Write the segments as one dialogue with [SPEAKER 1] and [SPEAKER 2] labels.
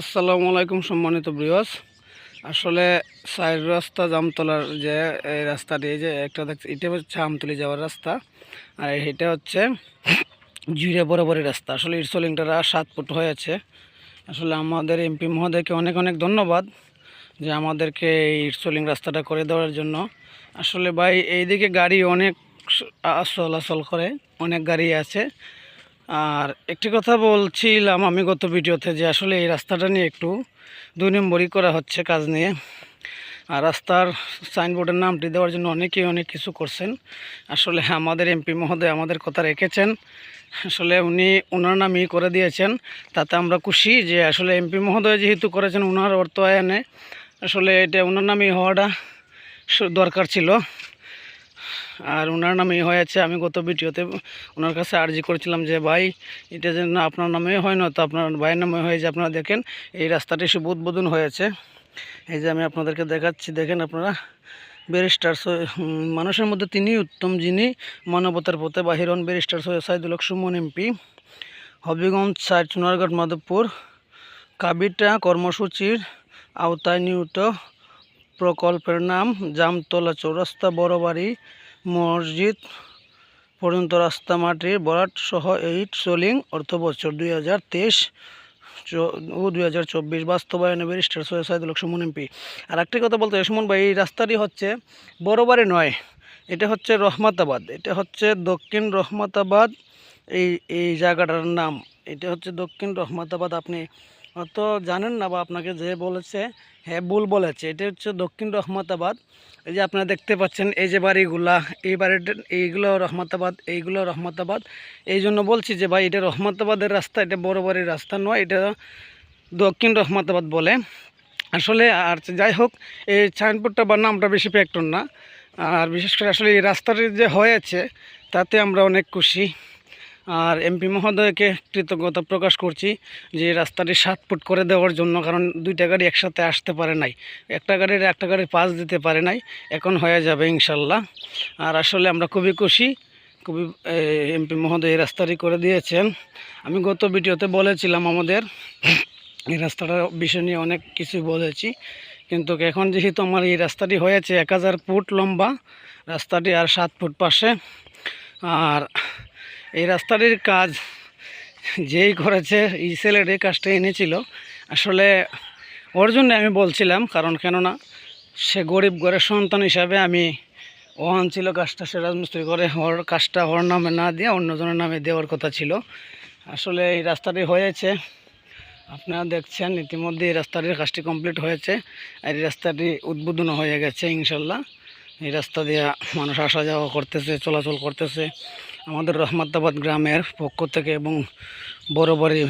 [SPEAKER 1] আসসালামু আলাইকুম সম্মানিত বৃহস আসলে সাইড রাস্তা জামতলার যে, এই রাস্তাটি যে, একটা দেখছি, এটা হচ্ছে আমতলি যাওয়ার রাস্তা। আর এটা হচ্ছে জুড়ে বরাবরই রাস্তা। আসলে ইটসলিংটা সাত ফুট হয়েছে আসলে আমাদের এমপি মহোদয়কে অনেক অনেক ধন্যবাদ যে আমাদেরকে এই ইটসলিং রাস্তাটা করে দেওয়ার জন্য। আসলে ভাই, এইদিকে গাড়ি অনেক চলাচল করে, অনেক গাড়ি আছে। আর একটি কথা বলছিলাম আমি গত ভিডিওতে যে আসলে এই রাস্তাটা নিয়ে একটু দুই নম্বরই করা হচ্ছে কাজ নিয়ে। আর রাস্তার সাইনবোর্ডের নামটি দেওয়ার জন্য অনেকেই অনেক কিছু করছেন। আসলে আমাদের এমপি মহোদয় আমাদের কথা রেখেছেন। আসলে উনি ওনার নামই করে দিয়েছেন। তাতে আমরা খুশি যে আসলে এমপি মহোদয় যেহেতু করেছেন ওনার অর্থায়নে আসলে এটা ওনার নামই হওয়াটা দরকার ছিল। আর ওনার নামে নামেই হয়েছে, আমি গত ভিডিওতে ওনার কাছে আর্জি করেছিলাম যে, ভাই, এটা যেন আপনার নামে হয় না, তো আপনার ভাইয়ের নামে হয়ে যে আপনারা দেখেন, এই রাস্তাটি শুভ উদ্বোধন হয়েছে। এই যে আমি আপনাদেরকে দেখাচ্ছি, দেখেন আপনারা, ব্যারিস্টার মানুষের মধ্যে তিনি উত্তম যিনি মানবতার পথে বাহির হন, barrister Syed Saidul Sumon MP, Habiganj side Sonarghat Madhabpur. কাবিটা কর্মসূচির আওতায় নিয়মিত প্রকল্পের নাম জামতলা চৌরাস্তা, বড়বাড়ি মসজিদ পর্যন্ত রাস্তা মাটির বরাট সহ এইট সোলিং অর্থ বছর দুই হাজার তেইশ ও দুই হাজার চব্বিশ বাস্তবায়নে ব্যারিস্টার সৈয়দ সাইদুল সুমন এমপি। আর একটি কথা বলতে সুমন ভাই, এই রাস্তাটি হচ্ছে বড়বাড়ি নয়, এটা হচ্ছে রহমতাবাদ, এটা হচ্ছে দক্ষিণ রহমতাবাদ, এই এই জায়গাটার নাম, এটা হচ্ছে দক্ষিণ রহমতাবাদ, আপনি হয়তো জানেন না বা আপনাকে যে বলেছে হ্যাঁ ভুল বলেছে, এটা হচ্ছে দক্ষিণ রহমতাবাদ। এই যে আপনারা দেখতে পাচ্ছেন, এই যে বাড়িগুলা, এই বাড়িটা, এইগুলো রহমতাবাদ এইগুলো রহমতাবাদ। এই জন্য বলছি যে ভাই, এটা রহমতাবাদের রাস্তা, এটা বড় বাড়ির রাস্তা নয়, এটা দক্ষিণ রহমতাবাদ বলে। আসলে আর যাই হোক, এই সাইনবোর্ডটা বা নামটা বেশি প্যাক্টন না। আর বিশেষ করে আসলে এই রাস্তাটি যে হয়েছে, তাতে আমরা অনেক খুশি। আর এমপি মহোদয়কে কৃতজ্ঞতা প্রকাশ করছি যে রাস্তাটি সাত ফুট করে দেওয়ার জন্য, কারণ দুইটা গাড়ি একসাথে আসতে পারে নাই। একটা গাড়ির একটা গাড়ি পাস দিতে পারে নাই, এখন হয়ে যাবে ইনশাল্লাহ। আর আসলে আমরা খুবই খুশি, খুবই এমপি মহোদয় এই রাস্তাটি করে দিয়েছেন। আমি গত ভিডিওতে বলেছিলাম আমাদের, এই রাস্তাটার বিষয় নিয়ে অনেক কিছু বলেছি, কিন্তু এখন যেহেতু আমার এই রাস্তাটি হয়েছে এক হাজার ফুট লম্বা, রাস্তাটি আর সাত ফুট পাশে। আর এই রাস্তাটির কাজ যেই করেছে, এই ছেলের এই কাজটা এনেছিল। আসলে ওর জন্য আমি বলছিলাম, কারণ কেননা সে গরিব ঘরের সন্তান হিসাবে আমি ও আনছিল কাজটা, সে রাজমিস্ত্রি করে ওর কাজটা ওর নামে না দিয়ে অন্যজনের নামে দেওয়ার কথা ছিল। আসলে এই রাস্তাটি হয়েছে, আপনারা দেখছেন ইতিমধ্যে এই রাস্তাটির কাজটি কমপ্লিট হয়েছে, আর এই রাস্তাটি উদ্বোধন হয়ে গেছে, ইনশাল্লাহ। এই রাস্তা দিয়ে মানুষ আসা যাওয়া করতেছে, চলাচল করতেছে। আমাদের রহমতাবাদ গ্রামের পক্ষ থেকে এবং বড়বাড়ি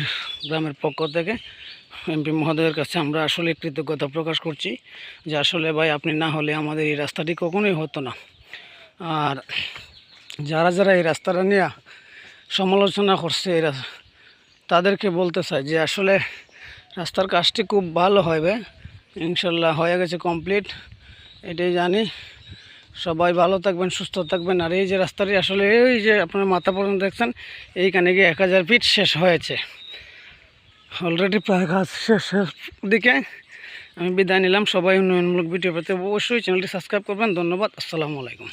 [SPEAKER 1] গ্রামের পক্ষ থেকে এমপি মহোদয়ের কাছে আমরা আসলে কৃতজ্ঞতা প্রকাশ করছি যে আসলে ভাই আপনি না হলে আমাদের এই রাস্তাটি কখনোই হতো না। আর যারা যারা এই রাস্তাটা নিয়ে সমালোচনা করছে, এরা তাদেরকে বলতে চাই যে আসলে রাস্তার কাজটি খুব ভালো হবে। ইনশাল্লাহ হয়ে গেছে কমপ্লিট। এটাই জানি। সবাই ভালো থাকবেন, সুস্থ থাকবেন। আর এই যে রাস্তাটি আসলে এই যে আপনার মাথা পর্যন্ত দেখছেন, এইখানে গিয়ে এক হাজার ফিট শেষ হয়েছে। অলরেডি প্রায় কাজ শেষের দিকে। আমি বিদায় নিলাম। সবাই উন্নয়নমূলক ভিডিও পেতে অবশ্যই চ্যানেলটি সাবস্ক্রাইব করবেন। ধন্যবাদ। আসসালামু আলাইকুম।